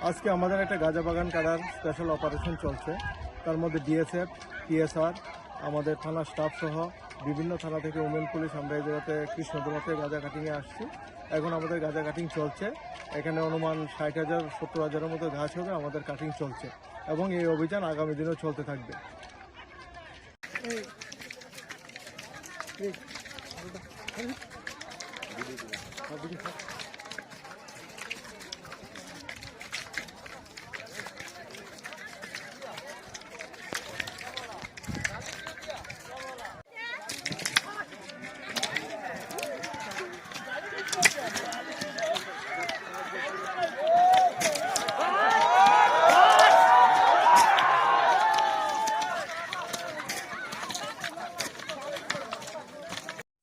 আজকে আমাদের একটা গাঁজা বাগান কাটার স্পেশাল অপারেশন চলছে তার মধ্যে ডিএসএফ টিএসআর আমাদের থানা স্টাফ সহ বিভিন্ন থানা থেকে উমেন পুলিশ আমরা এই জায়গাতে কৃষ্ণদোলাতে গাঁজা কাটিংয়ে আসছি এখন আমাদের গাঁজা কাটিং চলছে এখানে অনুমান ষাট হাজার সত্তর হাজারের মতো ঘাস হবে আমাদের কাটিং চলছে এবং এই অভিযান আগামী দিনেও চলতে থাকবে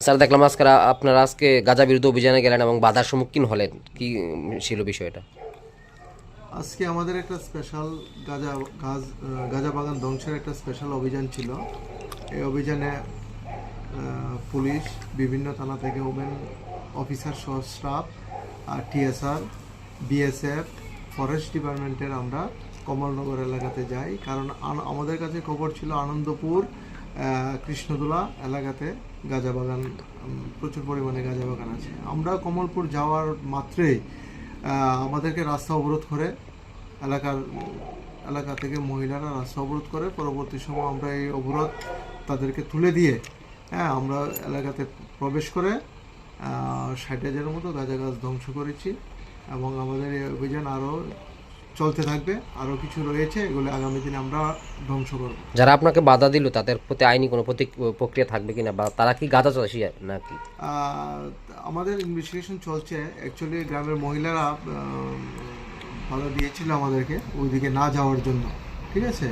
স্যার, দেখলাম আজকে আপনারা আজকে গাজা বিরুদ্ধে অভিযানে গেলেন এবং বাধার সম্মুখীন হলেন। কি ছিল বিষয়টা? আজকে আমাদের একটা স্পেশাল গাঁজা গাছ গাঁজা বাগান ধ্বংসের একটা স্পেশাল অভিযান ছিল। এই অভিযানে পুলিশ, বিভিন্ন থানা থেকে ওমেন অফিসার সহ স্টাফ আর টিএসআর বিএসএফ ফরেস্ট ডিপার্টমেন্টের আমরা কমলনগর এলাকাতে যাই। কারণ আমাদের কাছে খবর ছিল আনন্দপুর কৃষ্ণদোলা এলাকাতে গাঁজা বাগান প্রচুর পরিমাণে গাঁজা বাগান আছে। আমরা কমলপুর যাওয়ার মাত্রেই আমাদেরকে রাস্তা অবরোধ করে, এলাকার, এলাকা থেকে মহিলারা রাস্তা অবরোধ করে। পরবর্তী সময় আমরা এই অবরোধ তাদেরকে তুলে দিয়ে হ্যাঁ আমরা এলাকাতে প্রবেশ করে ষাট হাজারের মতো গাঁজা গাছ ধ্বংস করেছি এবং আমাদের এই অভিযান আরও চলতে থাকবে আরও কিছু রয়েছে এগুলো আগামী দিনে আমরা ধ্বংস করব। যারা আপনাকে বাধা দিল তাদের প্রতি আইনি কোনো প্রক্রিয়া থাকবে কিনা বা তারা কি গাঁজা চাষি নাকি? আমাদের ইনভেস্টিগেশন চলছে। অ্যাকচুয়ালি গ্রামের মহিলারা বাধা দিয়েছিল আমাদেরকে ওইদিকে না যাওয়ার জন্য। ঠিক আছে?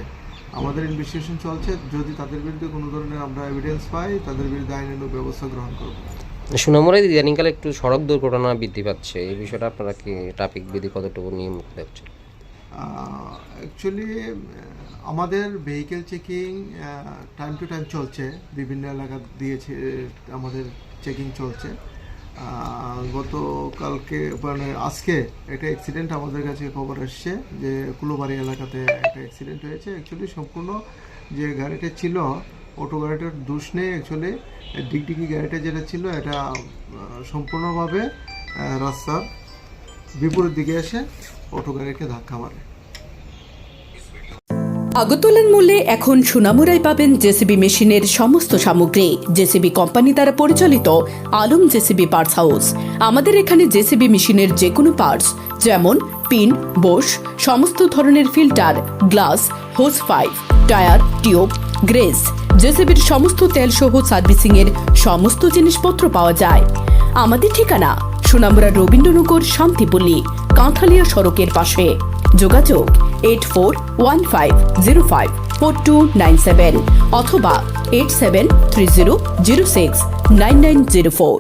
আমাদের ইনভেস্টিগেশন চলছে। যদি তাদের বিরুদ্ধে কোনো ধরনের আমরা এভিডেন্স পাই তাদের বিরুদ্ধে আইনের ব্যবস্থা গ্রহণ করব। সুনামরাই ইদানিংকালে একটু সড়ক দুর্ঘটনা বৃদ্ধি পাচ্ছে। এই বিষয়টা আপনারা কি ট্রাফিক বিধি কতটুকু নিয়ম দেখছেন? অ্যাকচুয়ালি আমাদের vehicle checking time to time চলছে। বিভিন্ন এলাকা দিয়েছে আমাদের চেকিং চলছে। গতকালকে মানে আজকে একটা অ্যাক্সিডেন্ট আমাদের কাছে খবর এসছে যে, কুলোবাড়ি এলাকাতে একটা অ্যাক্সিডেন্ট হয়েছে। অ্যাকচুয়ালি সম্পূর্ণ যে গাড়িটা ছিল অটো গাড়িটার দোষ নেই। অ্যাকচুয়ালি ডিগডিগি গাড়িটা যেটা ছিল, এটা সম্পূর্ণভাবে রাস্তার বিপরীত দিকে এসে অটো গাড়িকে ধাক্কা মারে। আগরতলার মূল্যে এখন সুনামুরাই পাবেন জেসিবি মেশিনের সমস্ত সামগ্রী। জেসিবি কোম্পানি দ্বারা পরিচালিত আলম জেসিবি পার্টস হাউস আমাদের এখানে জেসিবি মেশিনের যে কোনো পার্টস যেমন পিন বোশ সমস্ত ধরনের filter glass hose pipe tyre tube grease জেসিবির সমস্ত তেল সহ সার্ভিসিং এর সমস্ত জিনিসপত্র পাওয়া যায়। আমাদের ঠিকানা সুনামুরা রবীন্দ্রনগর শান্তিপল্লী, কাঁথালিয়া সড়কের পাশে। যোগাযোগ eight four one five zero five four two nine seven অথবা eight seven three zero zero six nine nine zero four